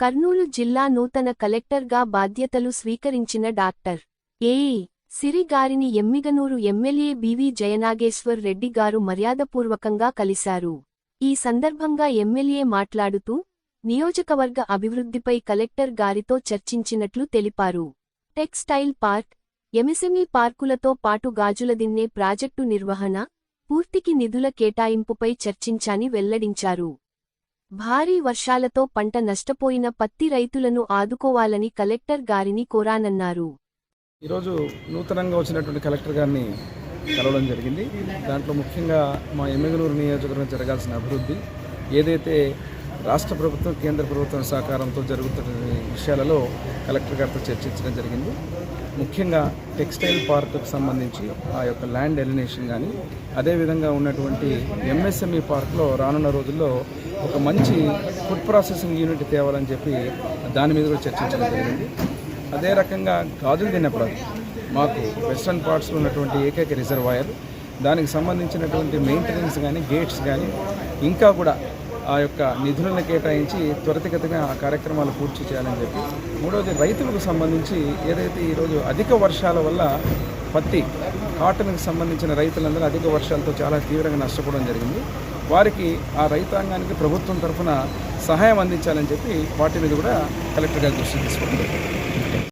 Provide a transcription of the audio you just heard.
కర్నూలు జిల్లా నూతన కలెక్టర్గా బాధ్యతలు స్వీకరించిన డాక్టర్ ఏ. సిరి గారిని ఎమ్మిగనూరు ఎమ్మెల్యే బివి జయనాగేశ్వర్ రెడ్డి గారు మర్యాదపూర్వకంగా కలిశారు. ఈ సందర్భంగా ఎమ్మెల్యే మాట్లాడుతూ నియోజకవర్గ అభివృద్ధిపై కలెక్టర్ గారితో చర్చించినట్లు తెలిపారు. టెక్స్టైల్ పార్క్ ఎమిసెమి పార్కులతో పాటు గాజులదిన్నే ప్రాజెక్టు నిర్వహణ పూర్తికి నిధుల కేటాయింపుపై చర్చించాని వెల్లడించారు. భారీ వర్షాలతో పంట నష్టపోయిన పత్తి రైతులను ఆదుకోవాలని కలెక్టర్ గారిని కోరానన్నారు. ఈరోజు నూతనంగా వచ్చినటువంటి కలెక్టర్ గారిని కలవడం జరిగింది. దాంట్లో ముఖ్యంగా మా ఎమ్మెగనూరు నియోజకవర్గం జరగాల్సిన అభివృద్ధి ఏదైతే రాష్ట్ర ప్రభుత్వం కేంద్ర ప్రభుత్వం సహకారంతో జరుగుతున్న విషయాలలో కలెక్టర్ గారితో చర్చించడం జరిగింది. ముఖ్యంగా టెక్స్టైల్ పార్కుకు సంబంధించి ఆ యొక్క ల్యాండ్ ఎలినేషన్ కానీ అదేవిధంగా ఉన్నటువంటి ఎంఎస్ఎంఈ పార్క్లో రానున్న రోజుల్లో ఒక మంచి ఫుడ్ ప్రాసెసింగ్ యూనిట్ తేవాలని చెప్పి దాని మీద కూడా చర్చించడం జరిగింది. అదే రకంగా గాజులు తిన్నప్పుడు మాకు వెస్ట్రన్ పార్ట్స్లో ఉన్నటువంటి ఏకైక రిజర్వాయర్ దానికి సంబంధించినటువంటి మెయింటెనెన్స్ కానీ గేట్స్ కానీ ఇంకా కూడా ఆ యొక్క నిధులను కేటాయించి త్వరితగతిన ఆ కార్యక్రమాలు పూర్తి చేయాలని చెప్పి. మూడవది రైతులకు సంబంధించి ఏదైతే ఈరోజు అధిక వర్షాల వల్ల పత్తి కాటన్కి సంబంధించిన రైతులందరూ అధిక వర్షాలతో చాలా తీవ్రంగా నష్టపోవడం జరిగింది. వారికి ఆ రైతాంగానికి ప్రభుత్వం తరఫున సహాయం అందించాలని చెప్పి వాటి మీద కూడా కలెక్టర్ గారి దృష్టి తీసుకోవడం జరిగింది